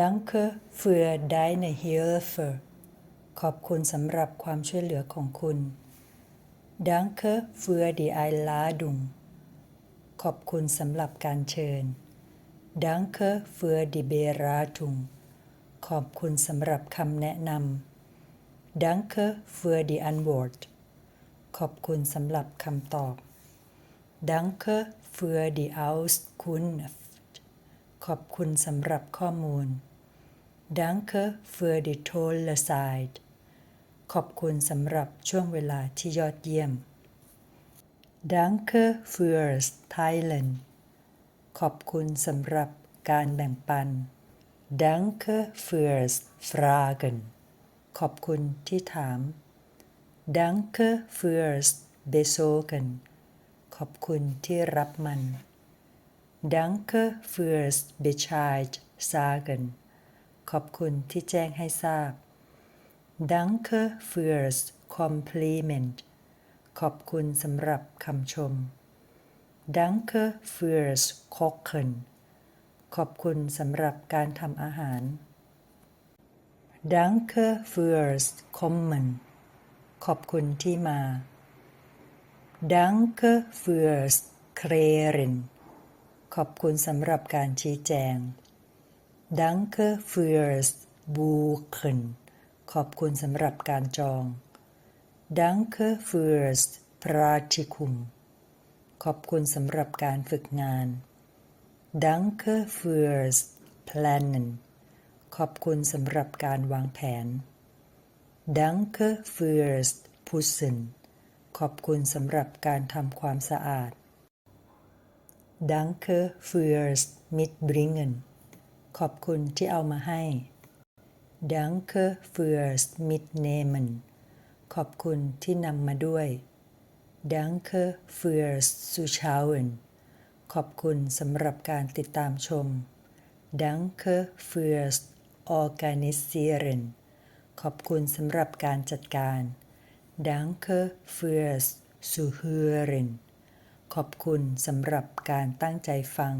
Danke für deine Hilfe ขอบคุณสำหรับความช่วยเหลือของคุณ Danke für die Einladung ขอบคุณสำหรับการเชิญ Danke für die Beratung ขอบคุณสำหรับคำแนะนำ Danke für die Antwort ขอบคุณสำหรับคำตอบ Danke für die Auskunft ขอบคุณสำหรับข้อมูล Danke für die tolle Zeit ขอบคุณสำหรับช่วงเวลาที่ยอดเยี่ยม Danke fürs Teilen ขอบคุณสำหรับการแบ่งปัน Danke fürs Fragen ขอบคุณที่ถาม Danke fürs Besorgen ขอบคุณที่รับมัน Danke fürs Bescheid sagen ขอบคุณที่แจ้งให้ทราบ Danke fürs Kompliment ขอบคุณสำหรับคำชม Danke fürs Kochen ขอบคุณสำหรับการทำอาหาร Danke fürs Kommen ขอบคุณที่มา Danke fürs Klären ขอบคุณสำหรับการชี้แจง Danke fürs Buchen ขอบคุณสำหรับการจอง Danke fürs Praktikum ขอบคุณสำหรับการฝึกงาน Danke fürs Planen ขอบคุณสำหรับการวางแผน Danke fürs Putzen ขอบคุณสำหรับการทำความสะอาด Danke fürs Mitbringen ขอบคุณที่เอามาให้ Danke fürs Mitnehmen ขอบคุณที่นำมาด้วย Danke fürs Zuschauen ขอบคุณสำหรับการติดตามชม Danke fürs Organisieren ขอบคุณสำหรับการจัดการ Danke fürs Zuhören ขอบคุณสำหรับการตั้งใจฟัง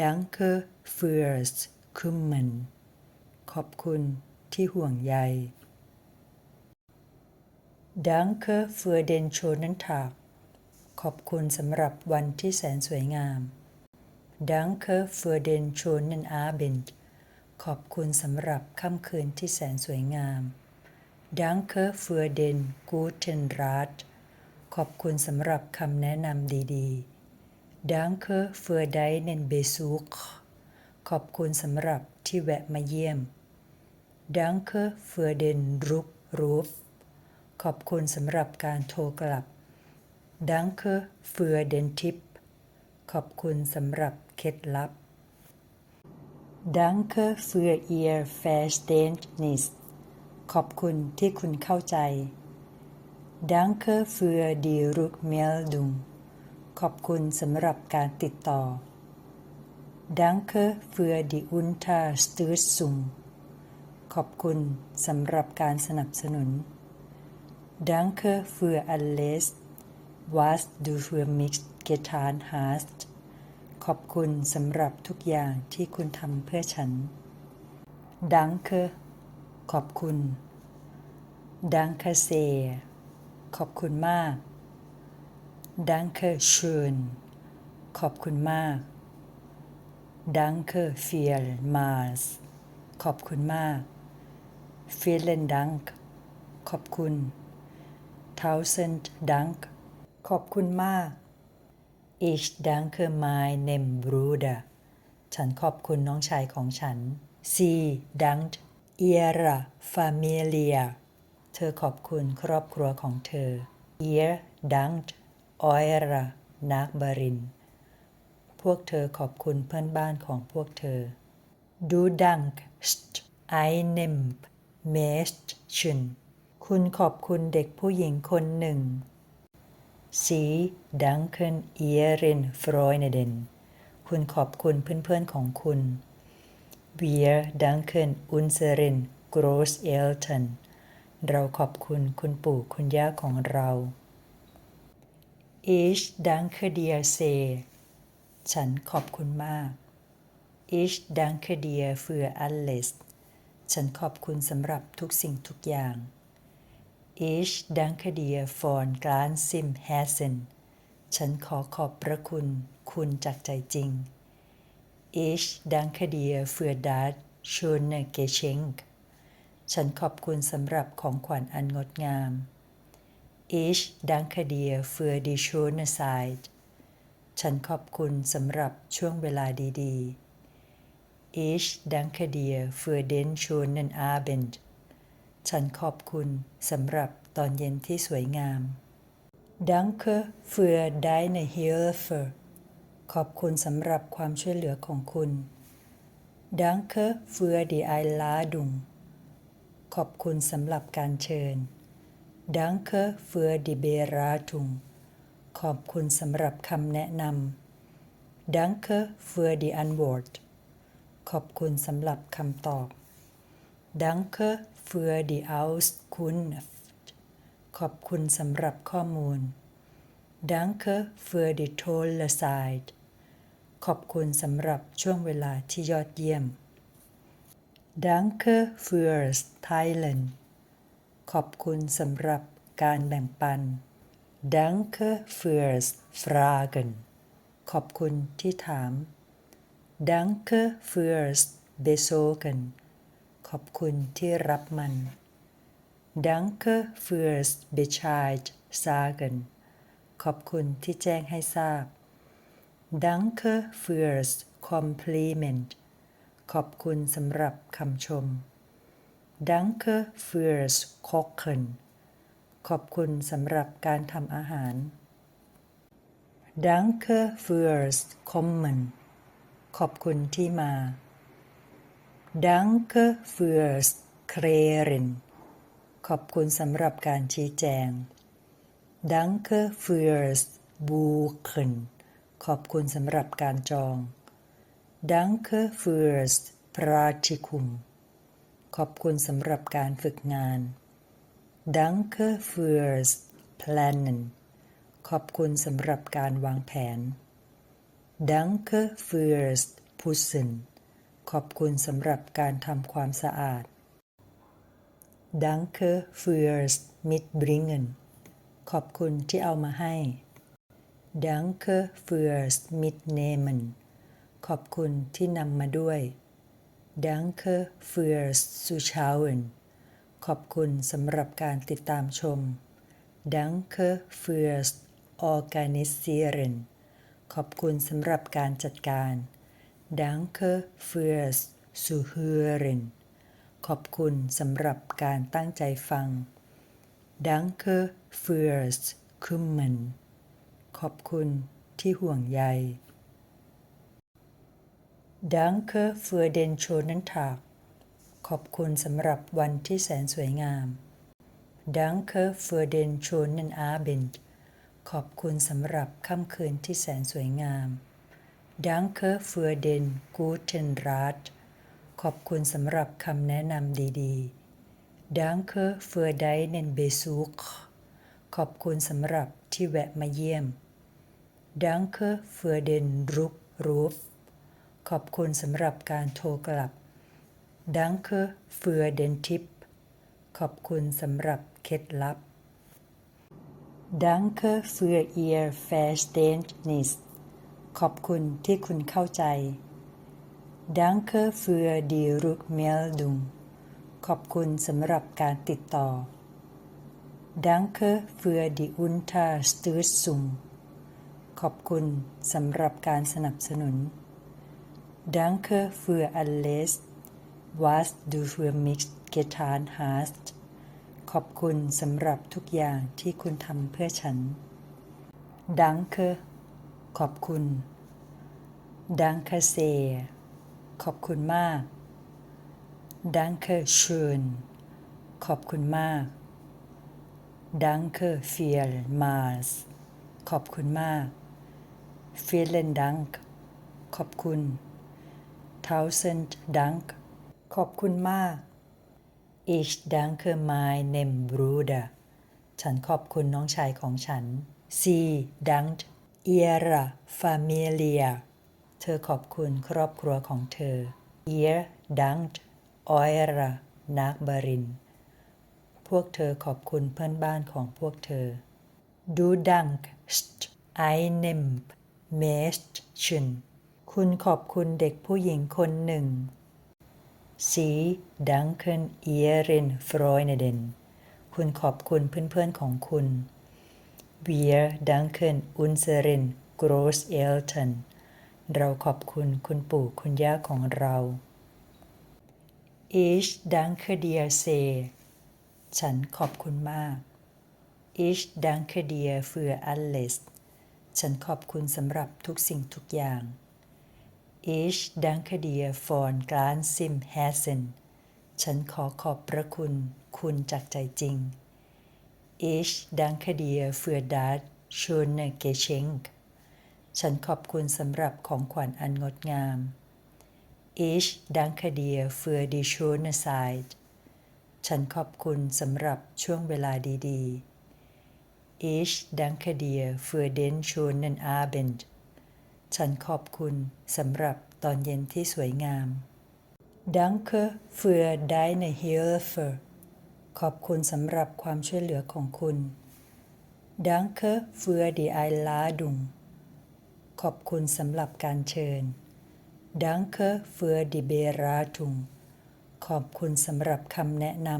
Danke fürs Kümmern ขอบคุณที่ห่วงใย Danke für den schönen Tag ขอบคุณสำหรับวันที่แสนสวยงาม Danke für den schönen Abend ขอบคุณสำหรับค่ำคืนที่แสนสวยงาม Danke für den guten Rat ขอบคุณสำหรับคำแนะนำดีๆ Danke für deinen Besuch ขอบคุณสำหรับที่แวะมาเยี่ยม Danke für den Rückruf ขอบคุณสำหรับการโทรกลับ Danke für den Tipp ขอบคุณสำหรับเคล็ดลับ Danke für Ihr Verständnis ขอบคุณที่คุณเข้าใจ Danke für die Rückmeldung ขอบคุณสำหรับการติดต่อ Danke für die Unterstützung ขอบคุณสำหรับการสนับสนุน Danke für alles was du für mich getan hast ขอบคุณสำหรับทุกอย่างที่คุณทำเพื่อฉัน Danke ขอบคุณ Danke sehr ขอบคุณมาก Danke schön ขอบคุณมาก Danke vielmals ขอบคุณมาก Vielen Dank ขอบคุณ Tausend Dank ขอบคุณมาก Ich danke meinem Bruder ฉันขอบคุณน้องชายของฉัน Sie dankt ihrer Familie เธอขอบคุณครอบครัวของเธอ Ihr dankt eure Nachbarin พวกเธอขอบคุณเพื่อนบ้านของพวกเธอ Du dankst einem Mädchen คุณขอบคุณเด็กผู้หญิงคนหนึ่ง Sie danken ihren Freunden คุณขอบคุณเพื่อนๆของคุณ Wir danken unseren Großeltern เราขอบคุณคุณปู่คุณย่าของเรา Ich danke dir sehr ฉันขอบคุณมาก Ich danke dir für alles ฉันขอบคุณสำหรับทุกสิ่งทุกอย่าง Ich danke dir von ganzem Herzen ฉันขอขอบพระคุณ คุณจากใจจริง Ich danke dir für das schöne Geschenk ฉันขอบคุณสำหรับของขวัญอันงดงาม Ich danke dir für die schöne Zeit ฉันขอบคุณสำหรับช่วงเวลาดีๆ Ich danke dir für den schönen Abend ฉันขอบคุณสำหรับตอนเย็นที่สวยงาม Danke für deine Hilfe ขอบคุณสำหรับความช่วยเหลือของคุณ Danke für die Einladung ขอบคุณสำหรับการเชิญ Danke für die Beratung ขอบคุณสำหรับคำแนะนำ Danke für die Antwort ขอบคุณสำหรับคำตอบ Danke für die Auskunft ขอบคุณสำหรับข้อมูล Danke für die tolle Zeit ขอบคุณสำหรับช่วงเวลาที่ยอดเยี่ยม Danke fürs Teilen ขอบคุณสำหรับการแบ่งปัน Danke fürs Fragen ขอบคุณที่ถาม Danke fürs Besorgen ขอบคุณที่รับมัน Danke fürs Bescheid sagen ขอบคุณที่แจ้งให้ทราบ Danke fürs Kompliment ขอบคุณสำหรับคำชม Danke fürs Kochen ขอบคุณสำหรับการทำอาหาร Danke fürs Kommen ขอบคุณที่มา Danke fürs Klären ขอบคุณสำหรับการชี้แจง Danke fürs Buchen ขอบคุณสำหรับการจอง Danke fürs Praktikum ขอบคุณสำหรับการฝึกงาน Danke fürs Planen ขอบคุณสำหรับการวางแผน Danke fürs Putzen ขอบคุณสำหรับการทำความสะอาด Danke fürs Mitbringen ขอบคุณที่เอามาให้ Danke fürs Mitnehmen ขอบคุณที่นำมาด้วย Danke fürs Zuschauen ขอบคุณสำหรับการติดตามชม Danke fürs Organisieren ขอบคุณสำหรับการจัดการ Danke fürs Zuhören ขอบคุณสำหรับการตั้งใจฟัง Danke fürs Kümmern ขอบคุณที่ห่วงใย Danke für den schönen Tag ขอบคุณสำหรับวันที่แสนสวยงาม Danke für den schönen Abend ขอบคุณสำหรับค่ำคืนที่แสนสวยงาม Danke für den guten Rat ขอบคุณสำหรับคำแนะนำดีๆ Danke für deinen Besuch ขอบคุณสำหรับที่แวะมาเยี่ยม Danke für den Rückruf ขอบคุณสำหรับการโทรกลับ Danke für den Tipp ขอบคุณสำหรับเคล็ดลับ Danke für Ihr Verständnis ขอบคุณที่คุณเข้าใจ Danke für die Rückmeldung ขอบคุณสำหรับการติดต่อ Danke für die Unterstützung ขอบคุณสำหรับการสนับสนุน Danke für alles was du für mich getan hast ขอบคุณสำหรับทุกอย่างที่คุณทำเพื่อฉัน Danke ขอบคุณ Danke sehr ขอบคุณมาก Danke schön ขอบคุณมาก Danke vielmals ขอบคุณมาก Vielen Dank ขอบคุณ Tausend Dank ขอบคุณมาก Ich danke meinem Bruder ฉันขอบคุณน้องชายของฉัน Sie dankt ihrer Familie เธอขอบคุณครอบครัวของเธอ Ihr dankt eurer Nachbarin พวกเธอขอบคุณเพื่อนบ้านของพวกเธอ Du dankst einem Mädchen คุณขอบคุณเด็กผู้หญิงคนหนึ่ง Sie danken Ihren Freunden คุณขอบคุณเพื่อนๆของคุณ Wir danken unseren Großeltern เราขอบคุณคุณปู่คุณย่าของเรา Ich danke dir sehr ฉันขอบคุณมาก Ich danke dir für alles ฉันขอบคุณสำหรับทุกสิ่งทุกอย่าง Ich danke dir von ganzem Herzen ฉันขอขอบพระคุณ คุณจากใจจริง Ich danke dir für das schöne Geschenk ฉันขอบคุณสำหรับของขวัญอันงดงาม Ich danke dir für die schöne Zeit ฉันขอบคุณสำหรับช่วงเวลาดีๆ Ich danke dir für den schönen Abend ฉันขอบคุณสำหรับตอนเย็นที่สวยงาม Danke für deine Hilfe ขอบคุณสำหรับความช่วยเหลือของคุณ Danke für die Einladung ขอบคุณสำหรับการเชิญ Danke für die Beratung ขอบคุณสำหรับคำแนะน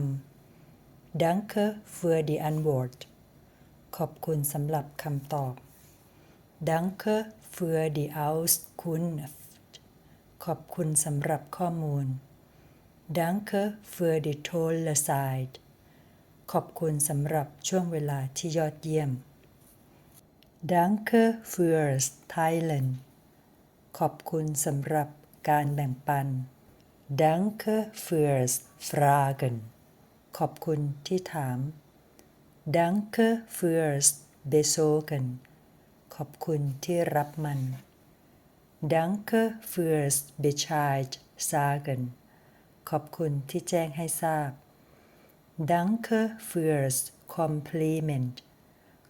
ำ Danke für die Antwort ขอบคุณสำหรับคำตอบ Danke für die Auskunft ขอบคุณสำหรับข้อมูล Danke für die tolle Zeit ขอบคุณสำหรับช่วงเวลาที่ยอดเยี่ยม Danke fürs Teilen ขอบคุณสำหรับการแบ่งปัน Danke fürs Fragen ขอบคุณที่ถาม Danke fürs Besorgen ขอบคุณที่รับมัน Danke fürs Bescheid sagen ขอบคุณที่แจ้งให้ทราบ Danke fürs Kompliment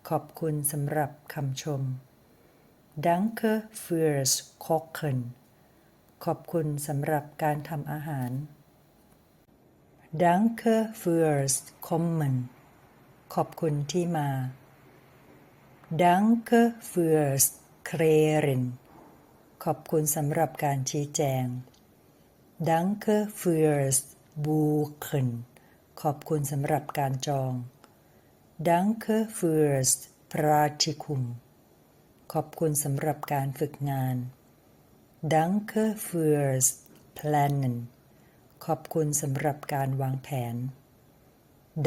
ขอบคุณสำหรับคำชม Danke fürs Kochen ขอบคุณสำหรับการทำอาหาร Danke fürs Kommen ขอบคุณที่มา Danke fürs Klären ขอบคุณสำหรับการชี้แจง Danke fürs Buchen ขอบคุณสำหรับการจอง Danke fürs Praktikum ขอบคุณสำหรับการฝึกงาน Danke fürs Planen ขอบคุณสำหรับการวางแผน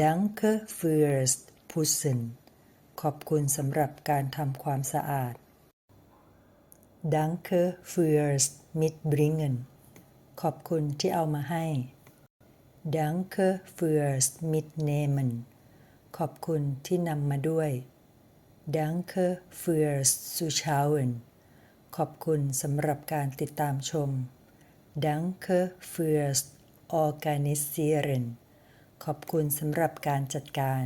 Danke fürs Putzen ขอบคุณสำหรับการทำความสะอาด Danke fürs Mitbringen ขอบคุณที่เอามาให้ Danke fürs Mitnehmen ขอบคุณที่นำมาด้วย Danke fürs Zuschauen ขอบคุณสำหรับการติดตามชม Danke fürs Organisieren ขอบคุณสำหรับการจัดการ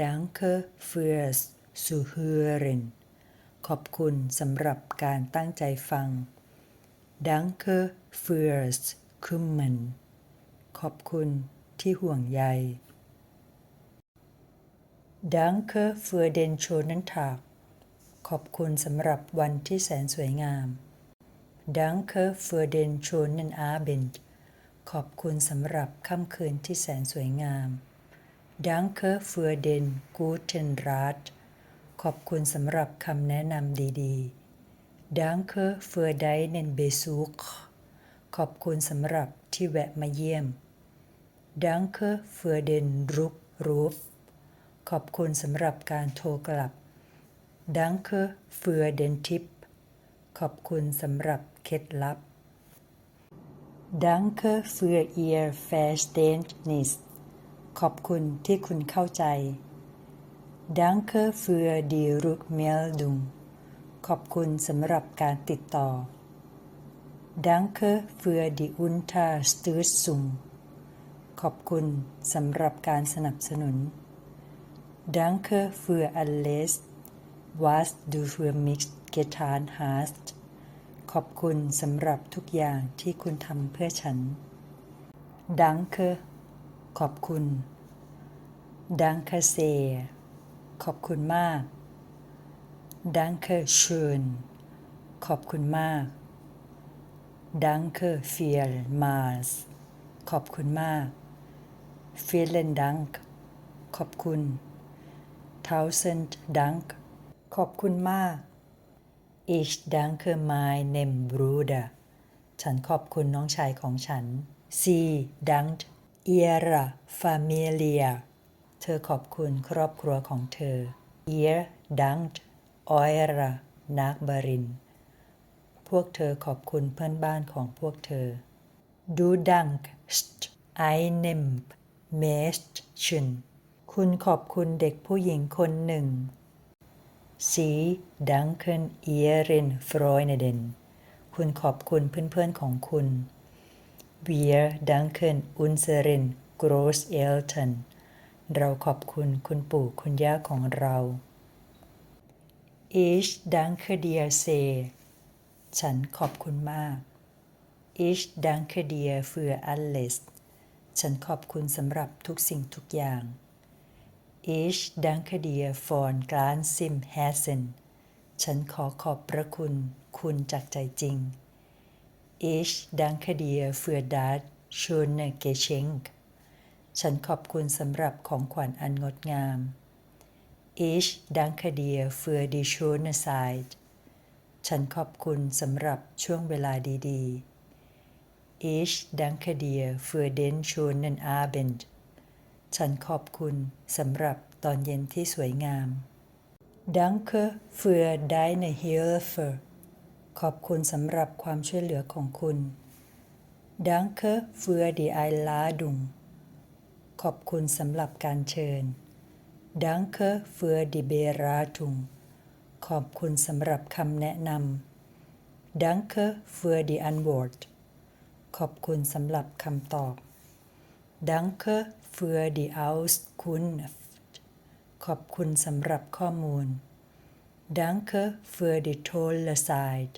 Danke fürs Zuhören ขอบคุณสำหรับการตั้งใจฟัง Danke fürs Kümmern ขอบคุณที่ห่วงใย Danke für den schönen Tag ขอบคุณสำหรับวันที่แสนสวยงาม Danke für den schönen Abend ขอบคุณสำหรับค่ำคืนที่แสนสวยงาม Danke für den guten Rat ขอบคุณสำหรับคำแนะนำดีๆ Danke für deinen Besuch ขอบคุณสำหรับที่แวะมาเยี่ยม Danke für den Rückruf ขอบคุณสำหรับการโทรกลับ Danke für den Tipp ขอบคุณสำหรับเคล็ดลับ Danke für Ihr Verständnis ขอบคุณที่คุณเข้าใจ Danke für die Rückmeldung ขอบคุณสำหรับการติดต่อ Danke für die Unterstützung ขอบคุณสำหรับการสนับสนุน Danke für alles was du für mich getan hast ขอบคุณสำหรับทุกอย่างที่คุณทำเพื่อฉันดังเค ขอบคุณ ดังเคเซขอบคุณมาก ดังเคช h นขอบคุณมาก ดังเคเฟียลมาสขอบคุณมาก Vielen Dank ขอบคุณ Tausend Dank ขอบคุณมาก Ich danke meinem Bruder ฉันขอบคุณน้องชายของฉัน Sie dankt ihrer Familie เธอขอบคุณครอบครัวของเธอ Ihr dankt eure Nachbarin พวกเธอขอบคุณเพื่อนบ้านของพวกเธอ Du dankst einem Mädchen คุณขอบคุณเด็กผู้หญิงคนหนึ่ง Sie danken ihren Freunden คุณขอบคุณเพื่อนๆของคุณ Wir danken unseren Großeltern เราขอบคุณคุณปู่คุณย่าของเรา Ich danke dir sehr ฉันขอบคุณมาก Ich danke dir für alles ฉันขอบคุณสำหรับทุกสิ่งทุกอย่าง Ich danke dir von ganzem Herzen ฉันขอขอบพระคุณ คุณจากใจจริง Ich danke dir für das schöne Geschenk ฉันขอบคุณสำหรับของขวัญอันงดงาม Ich danke dir für die schöne Zeit ฉันขอบคุณสำหรับช่วงเวลาดีๆ Ich danke dir für den schönen Abend ฉันขอบคุณสำหรับตอนเย็นที่สวยงาม Danke für deine Hilfe ขอบคุณสำหรับความช่วยเหลือของคุณ Danke für die Einladung ขอบคุณสำหรับการเชิญ Danke für die Beratung ขอบคุณสำหรับคำแนะนำ Danke für die Antwort ขอบคุณสำหรับคำตอบ Danke für die Auskunft ขอบคุณสำหรับข้อมูล Danke für die tolle Zeit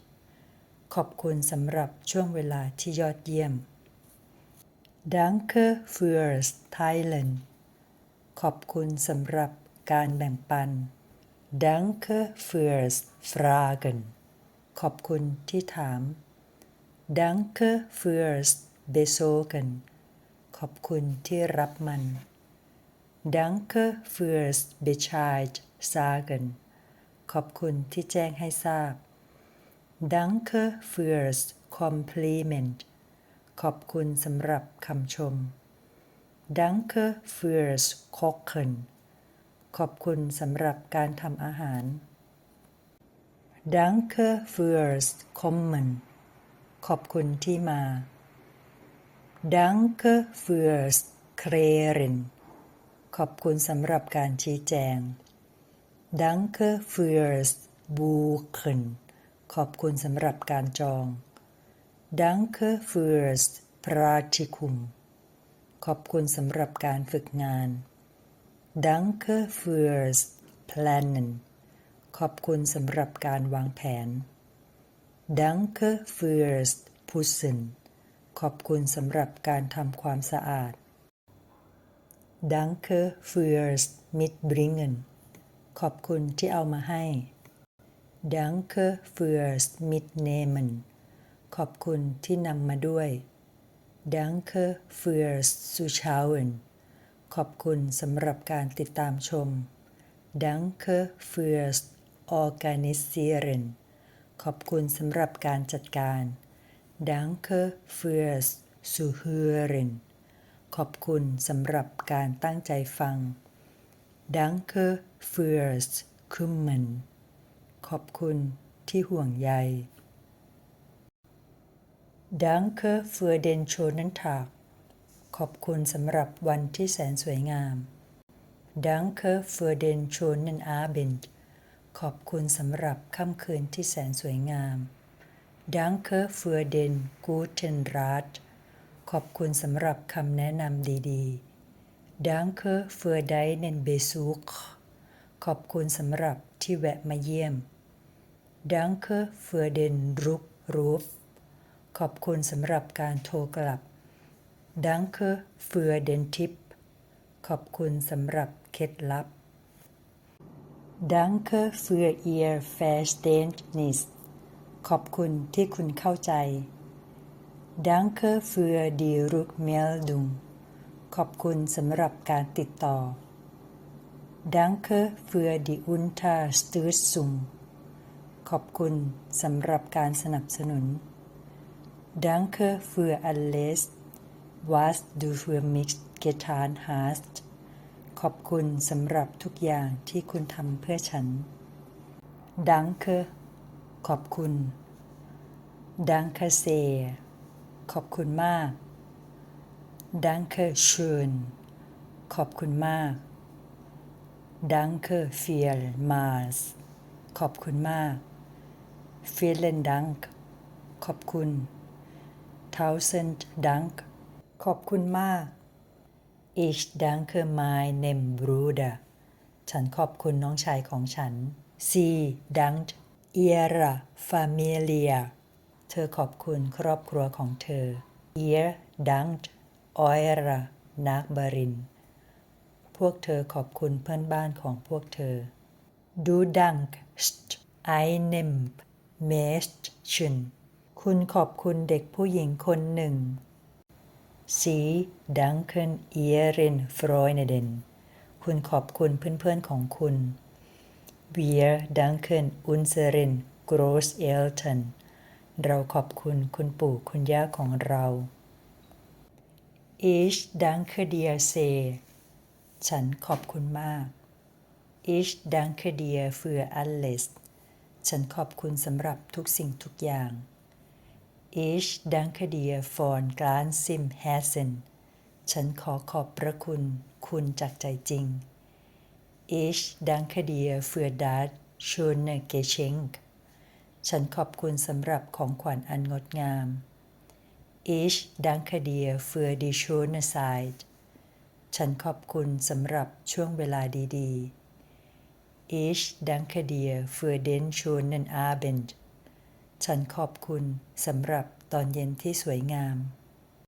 ขอบคุณสำหรับช่วงเวลาที่ยอดเยี่ยม Danke fürs Teilen ขอบคุณสำหรับการแบ่งปัน Danke fürs Fragen ขอบคุณที่ถาม Danke fürs Besorgen ขอบคุณที่รับมัน Danke fürs Bescheid sagen ขอบคุณที่แจ้งให้ทราบ Danke fürs Kompliment ขอบคุณสำหรับคำชม Danke fürs Kochen ขอบคุณสำหรับการทำอาหาร Danke fürs Kommen ขอบคุณที่มา Danke fürs Klären ขอบคุณสำหรับการชี้แจง Danke fürs Buchen ขอบคุณสำหรับการจอง Danke fürs Praktikum ขอบคุณสำหรับการฝึกงาน Danke fürs Planen ขอบคุณสำหรับการวางแผน Danke fürs Putzen ขอบคุณสำหรับการทำความสะอาด Danke fürs Mitbringen ขอบคุณที่เอามาให้ Danke fürs Mitnehmen ขอบคุณที่นำมาด้วย Danke fürs Zuschauen ขอบคุณสำหรับการติดตามชม Danke fürs Organisieren ขอบคุณสำหรับการจัดการ Danke fürs Zuhören ขอบคุณสำหรับการตั้งใจฟัง Danke fürs Kümmern ขอบคุณที่ห่วงใย Danke für den schönen Tag ขอบคุณสำหรับวันที่แสนสวยงาม Danke für den schönen Abend ขอบคุณสำหรับค่ำคืนที่แสนสวยงาม Danke für den guten Rat ขอบคุณสำหรับคำแนะนำดีๆ Danke für deinen Besuch ขอบคุณสำหรับที่แวะมาเยี่ยม Danke für den Rückruf Ruf ขอบคุณสำหรับการโทรกลับ Danke für den Tipp ขอบคุณสำหรับเคล็ดลับ Danke für Ihr Verständnis ขอบคุณที่คุณเข้าใจ Danke für die Rückmeldung ขอบคุณสำหรับการติดต่อ Danke für die Unterstützung ขอบคุณสำหรับการสนับสนุน Danke für alles was du für mich getan hast ขอบคุณสำหรับทุกอย่างที่คุณทำเพื่อฉัน Danke ขอบคุณ Danke sehr ขอบคุณมาก Danke schön ขอบคุณมาก Danke vielmals ขอบคุณมาก Vielen Dank ขอบคุณ Tausend Dank ขอบคุณมาก Ich danke meinem Bruder ฉันขอบคุณน้องชายของฉัน Sie dankt ihrer Familie เธอขอบคุณครอบครัวของเธอ Ihr dankt eure Nachbarin พวกเธอขอบคุณเพื่อนบ้านของพวกเธอ Du dankst einem Mädchen คุณขอบคุณเด็กผู้หญิงคนหนึ่ง Sie danken ihren Freunden คุณขอบคุณเพื่อนๆของคุณ Wir danken unseren Großeltern เราขอบคุณคุณปู่คุณย่าของเรา Ich danke dir sehr ฉันขอบคุณมาก Ich danke dir für alles ฉันขอบคุณสำหรับทุกสิ่งทุกอย่าง Ich danke dir von ganzem Herzen ฉันขอขอบพระคุณ คุณจากใจจริง Ich danke dir für das schöne Geschenk ฉันขอบคุณสำหรับของขวัญอันงดงาม Ich danke dir für die schöne Zeit ฉันขอบคุณสำหรับช่วงเวลาดีๆ Ich danke dir für den schönen Abend ฉันขอบคุณสำหรับตอนเย็นที่สวยงาม